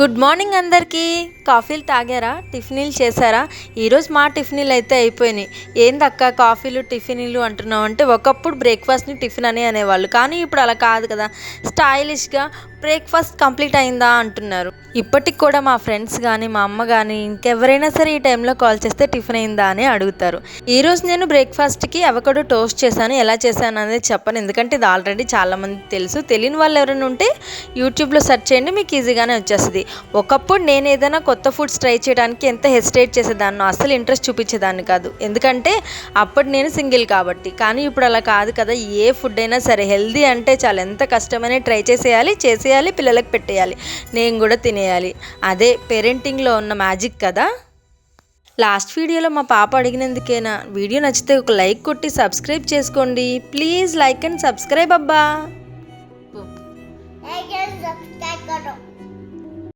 Good morning అందరికీ. కాఫీలు తాగారా? టిఫిన్లు చేశారా? ఈరోజు మా టిఫిన్లు అయితే అయిపోయినాయి. ఏందక్క కాఫీలు టిఫిన్లు అంటున్నావు అంటే ఒకప్పుడు బ్రేక్ఫాస్ట్ని టిఫిన్ అని అనేవాళ్ళు. కానీ ఇప్పుడు అలా కాదు కదా. స్టైలిష్గా బ్రేక్ఫాస్ట్ కంప్లీట్ అయిందా అంటున్నారు. ఇప్పటికి కూడా మా ఫ్రెండ్స్ కానీ మా అమ్మ కానీ ఇంకెవరైనా సరే ఈ టైంలో కాల్ చేస్తే టిఫిన్ అయిందా అని అడుగుతారు. ఈరోజు నేను బ్రేక్ఫాస్ట్కి అవకాడో టోస్ట్ చేశాను. ఎలా చేశాను అనేది చెప్పను. ఎందుకంటే ఇది ఆల్రెడీ చాలామంది తెలుసు. తెలియని వాళ్ళు ఎవరైనా ఉంటే యూట్యూబ్లో సెర్చ్ చేయండి. మీకు ఈజీగానే వచ్చేస్తుంది. ఒకప్పుడు నేను ఏదైనా కొత్త ఫుడ్స్ ట్రై చేయడానికి ఎంత హెసిటేట్ చేసేదాన్నో అసలు ఇంట్రెస్ట్ చూపించేదాన్ని కాదు. ఎందుకంటే అప్పుడు నేను సింగిల్ కాబట్టి. కానీ ఇప్పుడు అలా కాదు కదా ఏ ఫుడ్ అయినా సరే హెల్దీ అంటే చాలా. ఎంత కష్టమైనా ట్రై చేసేయాలి చేసేయాలి పిల్లలకు పెట్టేయాలి. నేను కూడా తినేయాలి. అదే పేరెంటింగ్లో ఉన్న మ్యాజిక్ కదా. లాస్ట్ వీడియోలో మా పాప అడిగినందుకేనా వీడియో నచ్చితే ఒక లైక్ కొట్టి సబ్స్క్రైబ్ చేసుకోండి. ప్లీజ్ లైక్ అండ్ సబ్స్క్రైబ్ అబ్బా.